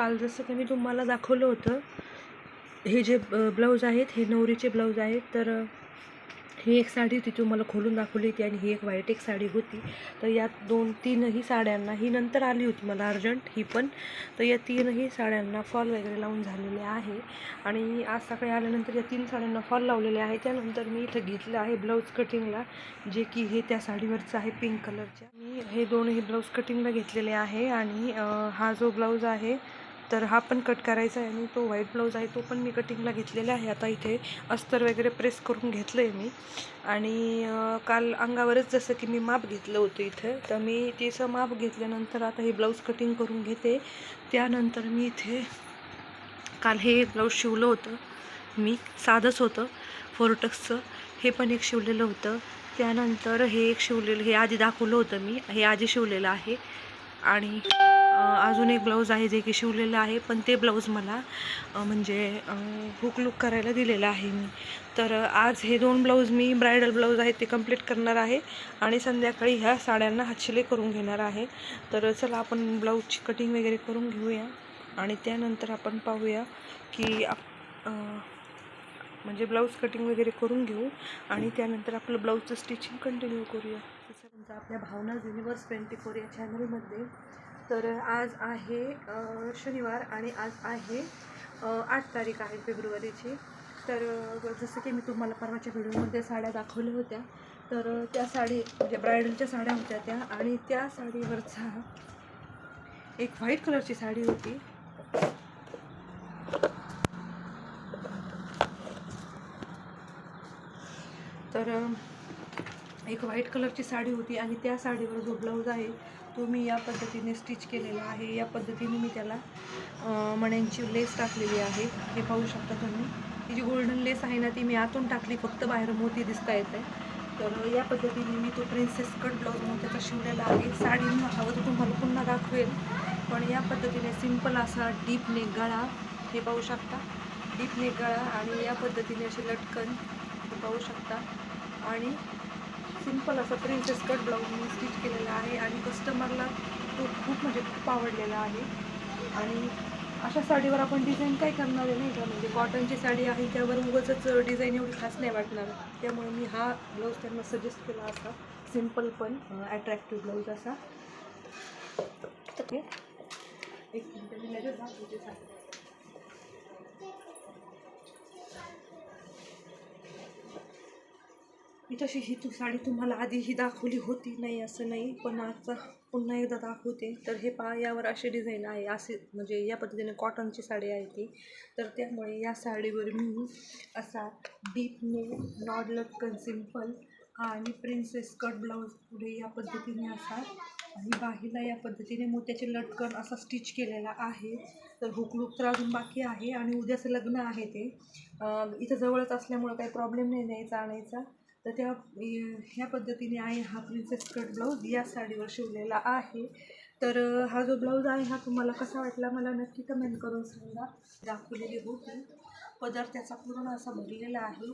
काल जसं की मी तुम्हाला दाखवलं होतं हे जे ब्लाऊज आहेत हे नवरीचे ब्लाऊज आहेत तर ही एक साडी होती तुम्हाला खोलून दाखवली होती आणि ही एक व्हाईट एक साडी होती. तर यात दोन तीनही साड्यांना ही नंतर आली होती मला अर्जंट ही पण. तर या तीनही साड्यांना फॉल वगैरे लावून झालेले आहे. आणि आज सकाळी आल्यानंतर या तीन साड्यांना फॉल लावलेले आहे. त्यानंतर मी इथं घेतलं आहे ब्लाऊज कटिंगला जे की हे त्या साडीवरचं आहे पिंक कलरच्या. मी हे दोनही ब्लाऊज कटिंगला घेतलेले आहे आणि हा जो ब्लाऊज आहे तर हा पण कट करायचा आहे आणि तो व्हाईट ब्लाऊज आहे तो पण मी कटिंगला घेतलेला आहे. आता इथे अस्तर वगैरे प्रेस करून घेतलं आहे मी. आणि काल अंगावरच जसं की मी माप घेतलं होतं इथं तर मी तिचं माप घेतल्यानंतर आता हे ब्लाऊज कटिंग करून घेते. त्यानंतर मी इथे काल हे ब्लाऊज शिवलं होतं. मी साधंच होतं फोर्टक्सचं हे पण एक शिवलेलं होतं. त्यानंतर हे एक शिवलेलं हे आधी दाखवलं होतं मी. हे आधी शिवलेलं आहे. आणि अजून एक ब्लाऊज आहे जे की शिवलेलं आहे पण ते ब्लाऊज मला म्हणजे हुक लुक करायला दिलेलं आहे मी. तर आज हे दोन ब्लाऊज मी ब्रायडल ब्लाऊज आहेत ते कंप्लीट करणार आहे आणि संध्याकाळी ह्या साड्यांना हातशिले करून घेणार आहे. तर चला आपण ब्लाऊजची कटिंग वगैरे करून घेऊया आणि त्यानंतर आपण पाहूया की आप म्हणजे ब्लाऊज कटिंग वगैरे करून घेऊ आणि त्यानंतर आपलं ब्लाऊजचं स्टिचिंग कंटिन्यू करूया. तसं आपल्या भावना युनिवर्स ट्वेंटी फोर या चॅनलमध्ये तर आज आहे शनिवार आणि आज आहे आठ तारीख आहे फेब्रुवारीची. तर जसं की मी तुम्हाला परवाच्या व्हिडिओमध्ये साड्या दाखवल्या होत्या तर त्या साडी म्हणजे ब्रायडलच्या साड्या होत्या त्या आणि त्या साडीवरचा एक व्हाईट कलरची साडी होती. तर एक व्हाईट कलरची साडी होती आणि त्या साडीवर जो ब्लाऊज आहे तो मी या पद्धतीने स्टिच केलेला आहे. या पद्धतीने मी त्याला मण्यांची लेस टाकलेली आहे. हे पाहू शकता तुम्ही. ही जी गोल्डन लेस आहे ना ती मी आतून टाकली. फक्त बाहेर मोती दिसता येते तर या पद्धतीने मी तो प्रिन्सेस कट ब्लाऊज म्हणून त्याचा शिवलेला आहे. साडी हवं तर तुम्हाला पुन्हा दाखवेल. पण या पद्धतीने सिंपल असा डीप नेक गळा हे पाहू शकता. डीप नेक गळा आणि या पद्धतीने असे लटकन. हे पाहू शकता. आणि सिंपल असा प्रिन्सेस कट ब्लाऊज मी स्टिच केलेला आहे आणि कस्टमरला तो खूप म्हणजे खूप आवडलेला आहे. आणि अशा साडीवर आपण डिझाईन काय करणार आहे नाही का? म्हणजे कॉटनची साडी आहे त्यावर उगाचच डिझाईन एवढी खास नाही वाटणार. त्यामुळे मी हा ब्लाऊज त्यांना सजेस्ट केला असा. सिंपल पण अट्रॅक्टिव्ह ब्लाऊज असा. एक मी तशी ही तू साडी तुम्हाला आधी ही दाखवली होती. नाही असं नाही. पण आता पुन्हा एकदा दाखवते. तर हे पहा यावर असे डिझाईन आहे. असे म्हणजे या पद्धतीने कॉटनची साडी आहे ती. तर त्यामुळे या साडीवर मी असा डीप ने नॉड लटकन सिंपल आणि प्रिन्सेस कट ब्लाऊज पुढे या पद्धतीने असा आणि बाहीला या पद्धतीने मोत्याचे लटकन असा स्टिच केलेला आहे. तर हुकलूक तर अजून बाकी आहे आणि उद्याचं लग्न आहे ते. इथं जवळच असल्यामुळं काही प्रॉब्लेम नाही न्यायचा आणायचा. तर त्या ह्या पद्धतीने आहे हा प्रिन्सेस कट ब्लाऊज या साडीवर शिवलेला आहे. तर हा जो ब्लाऊज आहे हा तुम्हाला कसा वाटला मला नक्की कमेंट करून सांगा. दाखवलेली होती. पदर त्याचा पूर्ण असा भरलेला आहे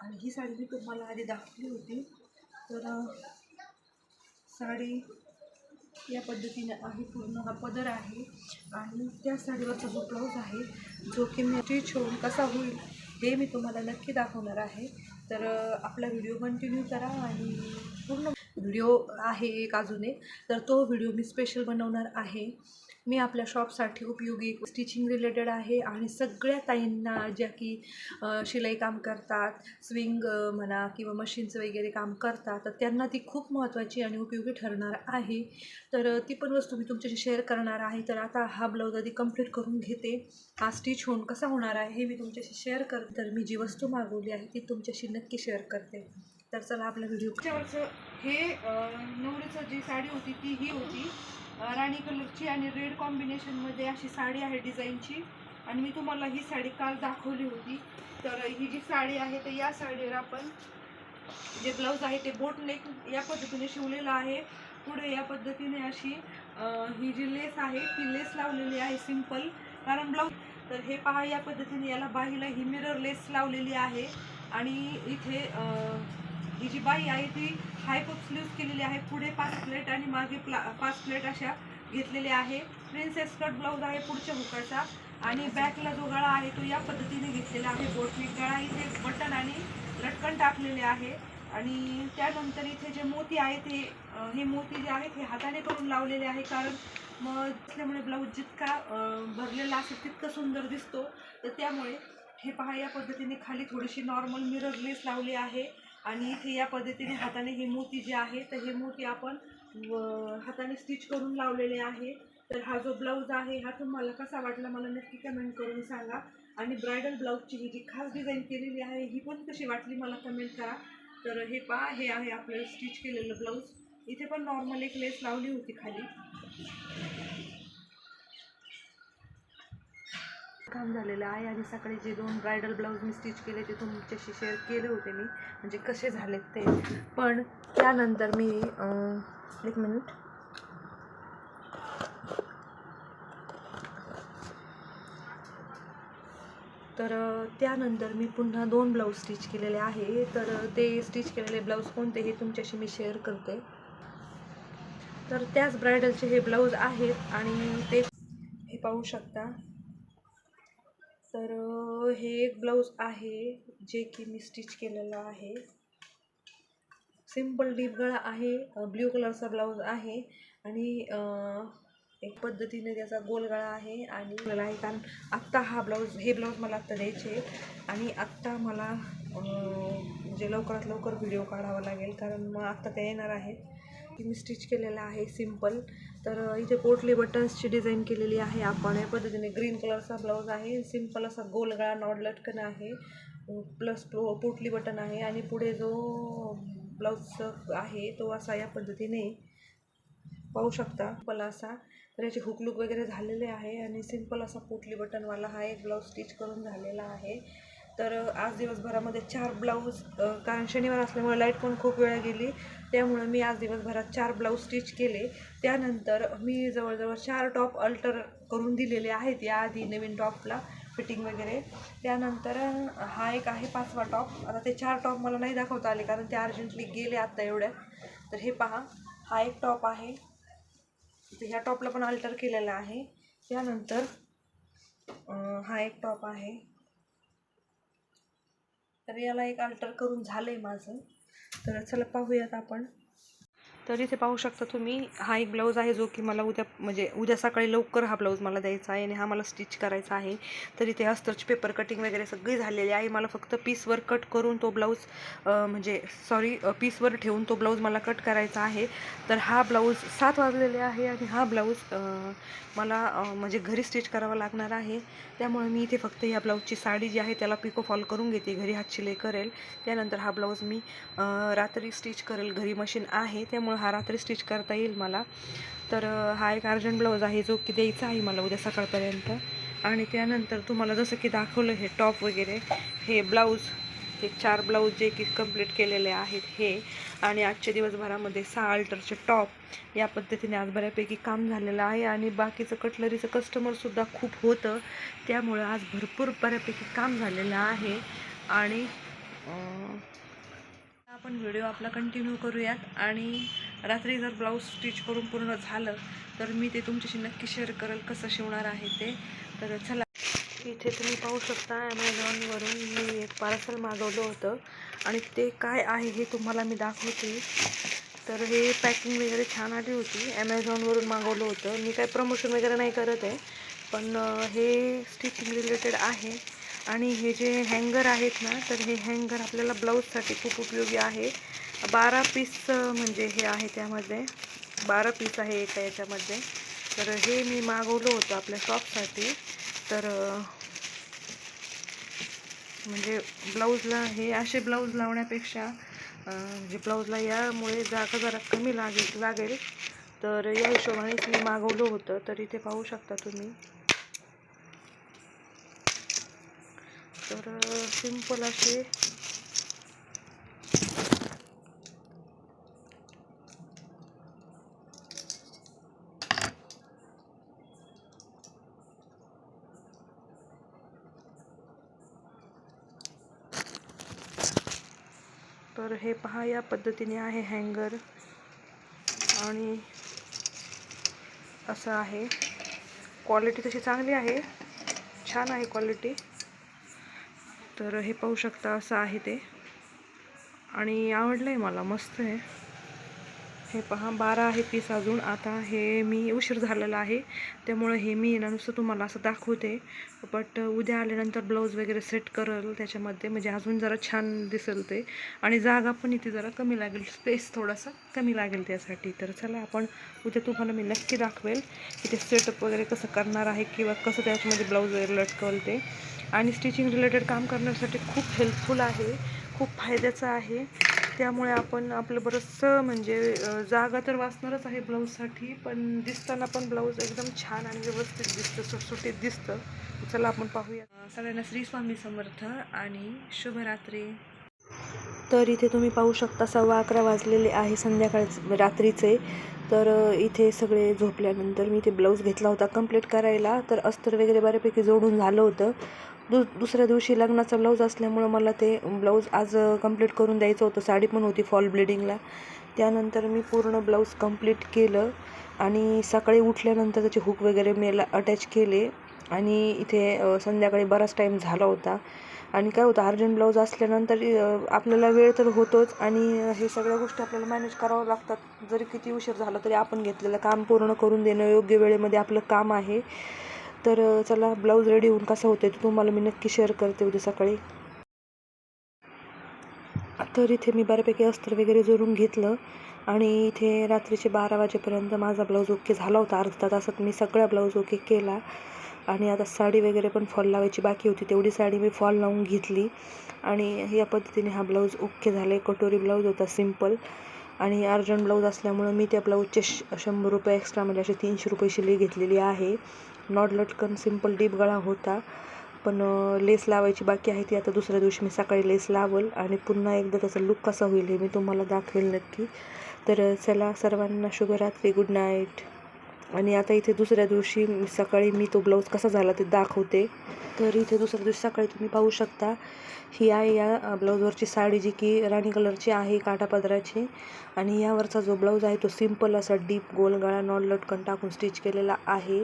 आणि ही साडी मी तुम्हाला आधी दाखवली होती. तर साडी या पद्धतीने आहे पूर्ण हा पदर आहे आणि त्या साडीवरचा जो ब्लाऊज आहे जो की मी स्टिच होऊन कसा होईल हे मी तुम्हाला नक्की दाखवणार आहे. तर आपला व्हिडिओ कंटिन्यू करा आणि पूर्ण व्हिडिओ आहे एक अजून एक. तर तो व्हिडिओ मी स्पेशल बनवणार आहे. मी आपल्या शॉपसाठी उपयोगी स्टिचिंग रिलेटेड आहे आणि सगळ्या ताईंना ज्या की शिलाई काम करतात स्विंग म्हणा किंवा मशीनचं वगैरे काम करतात तर त्यांना ती खूप महत्त्वाची आणि उपयोगी ठरणार आहे. तर ती पण वस्तू मी तुमच्याशी शेअर करणार आहे. तर आता हा ब्लाऊज आधी कंप्लीट करून घेते. हा स्टिच होऊन कसा होणार आहे हे मी तुमच्याशी शेअर करते. तर मी जी वस्तू मागवली आहे ती तुमच्याशी नक्की शेअर करते. तर चला आपला व्हिडिओ हे नवरीचं जी साडी होती ती ही होती. राणी कलरची आणि रेड कॉम्बिनेशनमध्ये अशी साडी आहे डिझाईनची. आणि मी तुम्हाला ही साडी काल दाखवली होती. तर ही जी साडी आहे तर या साडीवर आपण जे ब्लाऊज आहे ते बोट नेक या पद्धतीने शिवलेलं आहे. पुढे या पद्धतीने अशी ही जी लेस आहे ती लेस लावलेली आहे सिंपल कारण ब्लाऊज तर हे पहा या पद्धतीने याला बाहीला ही मिरर लेस लावलेली आहे. आणि इथे ही जी बाई आहे ती हाय पप केलेली आहे. पुढे पाच प्लेट आणि मागे प्ला पाच प्लेट अशा घेतलेल्या आहे. प्रिन्सेस कट ब्लाऊज आहे पुढच्या हुकाचा आणि बॅकला जो गळा आहे तो या पद्धतीने घेतलेला आहे. बोटनेक गळा इथे बटन आणि लटकन टाकलेले आहे. आणि त्यानंतर इथे जे मोती आहेत हे हे मोती जे आहेत हे हाताने करून लावलेले आहे. कारण मग असल्यामुळे ब्लाऊज जितका भरलेला असेल तितकं सुंदर दिसतो. तर त्यामुळे हे पहा या पद्धतीने खाली थोडीशी नॉर्मल मिरर लेस लावली आहे. आणि इथे या पद्धतीने हाताने हे मोती जे आहे तर हे मोती आपण हाताने स्टिच करून लावलेले आहे. तर हा जो ब्लाऊज आहे हा तुम्हाला कसा वाटला मला नक्की कमेंट करून सांगा. आणि ब्रायडल ब्लाऊजची ही जी खास डिझाईन केलेली आहे ही पण कशी वाटली मला कमेंट करा. तर हे पा हे आहे आपलं स्टिच केलेलं ब्लाऊज इथे पण नॉर्मल एक लेस लावली होती खाली. काम झालेलं आहे आणि सकाळी जे दोन ब्रायडल ब्लाऊज मी स्टिच केले ते तुमच्याशी शेअर केले होते मी. म्हणजे कसे झालेत ते. पण त्यानंतर मी एक मिनिट. तर त्यानंतर मी पुन्हा दोन ब्लाऊज स्टिच केलेले आहे. तर ते स्टिच केलेले ब्लाऊज कोणते हे तुमच्याशी मी शेअर करते. तर त्याच ब्रायडलचे हे ब्लाऊज आहेत आणि ते हे पाहू शकता. तर हे एक ब्लाऊज आहे जे की मी स्टिच केलेलं आहे. सिंपल डीप गळा आहे ब्ल्यू कलरचा ब्लाऊज आहे आणि एक पद्धतीने त्याचा गोल गळा आहे आणि मला आहे कारण आत्ता हा ब्लाऊज हे ब्लाऊज मला आत्ता द्यायचे आणि आत्ता मला म्हणजे लवकरात लवकर व्हिडिओ काढावा लागेल कारण मग आत्ता त्या येणार आहेत. मी स्टिच केलेलं आहे सिंपल तर इथे पोटली बटन्सची डिझाईन केलेली आहे आपण. या पद्धतीने ग्रीन कलरचा ब्लाऊज आहे. सिंपल असा गोल गळा नॉड लटकन आहे. प्लस पो पोटली बटन आहे आणि पुढे जो ब्लाऊज आहे तो असा या पद्धतीने पाहू शकता. सिंपल असा. तर याचे हुकलूक वगैरे झालेले आहे आणि सिंपल असा पोटली बटनवाला हा एक ब्लाऊज स्टिच करून झालेला आहे. तर आज दिवसभरामध्ये चार ब्लाऊज कारण शनिवार असल्यामुळे लाइट पण खूप वेळा गेली. त्यामुळे मी आज दिवसभरात चार ब्लाऊज स्टिच केले. त्यानंतर मी जवळजवळ चार टॉप अल्टर करून दिलेले आहेत याआधी नवीन टॉपला फिटिंग वगैरे. त्यानंतर हा एक आहे पाचवा टॉप. आता ते चार टॉप मला नाही दाखवता आले कारण ते अर्जंटली गेले आत्ता एवढ्यात. तर हे पहा हा एक टॉप आहे. तर ह्या टॉपला पण अल्टर केलेला आहे. त्यानंतर हा एक टॉप आहे. तर याला एक अल्टर करून झालं आहे माझं. तर चला पाहूयात आपण. तर इथे पाहू शकता तुम्ही हा एक ब्लाऊज आहे जो की मला उद्या म्हणजे उद्या सकाळी लवकर हा ब्लाऊज मला द्यायचा आहे आणि हा मला स्टिच करायचा आहे. तर इथे अस्तरची पेपर कटिंग वगैरे सगळी झालेली आहे. मला फक्त पीसवर कट करून तो ब्लाऊज म्हणजे सॉरी पीसवर ठेवून तो ब्लाऊज मला कट करायचा आहे. तर हा ब्लाऊज सात वाजलेले आहे आणि हा ब्लाऊज मला म्हणजे घरी स्टिच करावा लागणार आहे. त्यामुळे मी इथे फक्त या ब्लाऊजची साडी जी आहे त्याला पिको फॉल करून घेते. घरी हात शिलाई करेल. त्यानंतर हा ब्लाऊज मी रात्री स्टिच करेल. घरी मशीन आहे. त्यामुळे हा रात्री स्टिच करता येईल मला. तर हा एक अर्जंट ब्लाऊज आहे जो की द्यायचा आहे मला उद्या सकाळपर्यंत. आणि त्यानंतर तुम्हाला जसं की दाखवलं हे टॉप वगैरे हे ब्लाऊज हे चार ब्लाऊज जे की कंप्लीट केलेले आहेत हे. आणि आजच्या दिवसभरामध्ये सहा अल्टरचे टॉप. या पद्धतीने आज बऱ्यापैकी काम झालेलं आहे आणि बाकीचं कटलरीचं कस्टमरसुद्धा खूप होतं. त्यामुळं आज भरपूर बऱ्यापैकी काम झालेलं आहे. आणि आपण व्हिडिओ आपला कंटिन्यू करूयात. आणि रात्री जर ब्लाऊज स्टिच करून पूर्ण झालं तर मी ते तुमच्याशी नक्की शेअर करेल कसं शिवणार आहे ते. तर चला. इथे तुम्ही पाहू शकता ॲमेझॉनवरून मी एक पार्सल मागवलं होतं. आणि ते काय आहे हे तुम्हाला मी दाखवते. तर हे पॅकिंग वगैरे छान आली होती. ॲमेझॉनवरून मागवलं होतं. मी काय प्रमोशन वगैरे नाही करत आहे. पण हे स्टिचिंग रिलेटेड आहे. आणि हे जे हँगर आहेत ना तर हे हँगर आपल्याला ब्लाऊजसाठी खूप उपयोगी आहे. बारा पीस म्हणजे हे आहे त्यामध्ये. बारा पीस आहे एका याच्यामध्ये. तर हे मी मागवलं होतं आपल्या शॉपसाठी तर म्हणजे ब्लाऊजला हे असे ब्लाऊज लावण्यापेक्षा म्हणजे ब्लाऊजला यामुळे जागा जरा कमी लागेल लागेल. तर या हिशोबानेच मी मागवलं होतं. तर इथे पाहू शकता तुम्ही. तर सिंपल असे. तर हे पहा या पद्धतीने आहे हँगर आणि असं आहे. क्वालिटी तशी चांगली आहे. छान आहे क्वालिटी तर हे पाहू शकता असं आहे ते. आणि आवडलं आहे मला मस्त आहे. हे पहा बारा आहे पीस अजून. आता हे मी उशीर झालेला आहे. त्यामुळं हे मी ना नुसतं तुम्हाला असं दाखवते. बट उद्या आल्यानंतर ब्लाऊज वगैरे सेट करल त्याच्यामध्ये म्हणजे अजून जरा छान दिसेल ते. आणि जागा पण इथे जरा कमी लागेल स्पेस थोडासा कमी लागेल त्यासाठी. तर चला आपण उद्या तुम्हाला मी नक्की दाखवेल की ते सेटअप वगैरे कसं करणार आहे किंवा कसं त्याच्यामध्ये ब्लाऊज वगैरे लटकवल ते. आणि स्टिचिंग रिलेटेड काम करण्यासाठी खूप हेल्पफुल आहे खूप फायद्याचं आहे. त्यामुळे आपण आपलं बरंचसं म्हणजे जागा तर वाचणारच आहे ब्लाऊजसाठी पण दिसताना पण ब्लाऊज एकदम छान आणि व्यवस्थित दिसतं सुटसुटीत दिसतं. चला आपण पाहूया. सगळ्यांना श्री स्वामी समर्थ आणि शुभरात्री. तर इथे तुम्ही पाहू शकता सव्वा अकरा वाजलेले आहे संध्याकाळ रात्रीचे. तर इथे सगळे झोपल्यानंतर मी इथे ब्लाऊज घेतला होता कंप्लीट करायला. तर अस्तर वगैरे बऱ्यापैकी जोडून झालं होतं. दु दुसऱ्या दिवशी लग्नाचा ब्लाऊज असल्यामुळं मला ते ब्लाऊज आज कंप्लीट करून द्यायचं होतं. साडी पण होती फॉल ब्लिडिंगला त्यानंतर मी पूर्ण ब्लाऊज कंप्लीट केलं आणि सकाळी उठल्यानंतर त्याचे हुक वगैरे मी अटॅच केले आणि इथे संध्याकाळी बराच टाईम झाला होता. आणि काय होतं अर्जंट ब्लाऊज असल्यानंतर आपल्याला वेळ तर होतोच आणि हे सगळ्या गोष्टी आपल्याला मॅनेज करावं लागतात. जरी किती उशीर झाला तरी आपण घेतलेलं काम पूर्ण करून देणं योग्य वेळेमध्ये आपलं काम आहे. तर चला ब्लाऊज रेडी होऊन कसं होतं ते तुम्हाला मी नक्की शेअर करते उद्या सकाळी. तर इथे मी बऱ्यापैकी अस्तर वगैरे जोडून घेतलं आणि इथे रात्रीचे बारा वाजेपर्यंत माझा ब्लाऊज ओके झाला होता. अर्धा तासात मी सगळा ब्लाऊज ओके केला आणि आता साडी वगैरे पण फॉल लावायची बाकी होती. तेवढी साडी मी फॉल लावून घेतली आणि या पद्धतीने हा ब्लाऊज ओके झाला आहे कटोरी ब्लाऊज होता सिंपल आणि अर्जंट ब्लाऊज असल्यामुळं मी त्या ब्लाऊजचे श शंभर रुपये एक्स्ट्रा म्हणजे असे तीनशे रुपये शिलाई घेतलेली आहे. नॉट लटकन सिंपल डीप गळा होता. पण लेस लावायची बाकी आहे ती आता दुसऱ्या दिवशी मी सकाळी लेस लावल आणि पुन्हा एकदा त्याचा लुक कसा होईल हे मी तुम्हाला दाखवेल नक्की. तर चला सर्वांना शुभरात्री गुड नाईट आणि आता इथे दुसऱ्या दिवशी मी सकाळी मी तो ब्लाऊज कसा झाला ते दाखवते. तर इथे दुसऱ्या दिवशी सकाळी तुम्ही पाहू शकता. ही आहे या ब्लाऊजवरची साडी जी की राणी कलरची आहे काठापदराची आणि यावरचा जो ब्लाऊज आहे तो सिंपल असा डीप गोल गळा नॉट लटकन टाकून स्टिच केलेला आहे.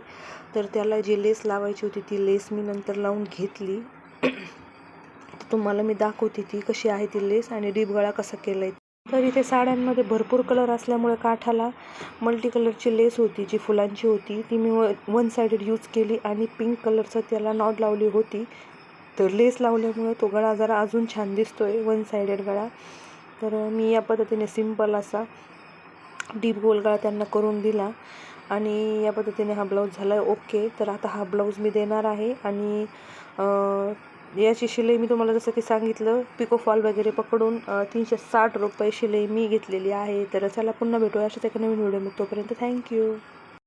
तर त्याला जी लेस लावायची होती ती लेस मी नंतर लावून घेतली. तुम्हाला मी दाखवते ती कशी आहे ती लेस आणि डीप गळा कसा केला आहे तर इथे साड्यांमध्ये भरपूर कलर असल्यामुळे काठाला मल्टी कलरची लेस होती जी फुलांची होती. ती मी वन सायडेड यूज केली आणि पिंक कलरचं त्याला नॉट लावली होती. तर लेस लावल्यामुळे तो गळा जरा अजून छान दिसतो आहे वन सायडेड गळा. तर मी या पद्धतीने सिंपल असा डीप गोल गळा त्यांना करून दिला आणि या पद्धतीने हा ब्लाऊज झाला आहे ओके तर आता हा ब्लाऊज मी देणार आहे आणि याची शिलाई मी तुम्हाला जसं की सांगितलं पिको फॉल वगैरे पकडून तीनशे साठ रुपये शिलाई मी घेतलेली आहे. तर चला पुन्हा भेटूया अशाच एका नवीन व्हिडिओ तोपर्यंत थँक्यू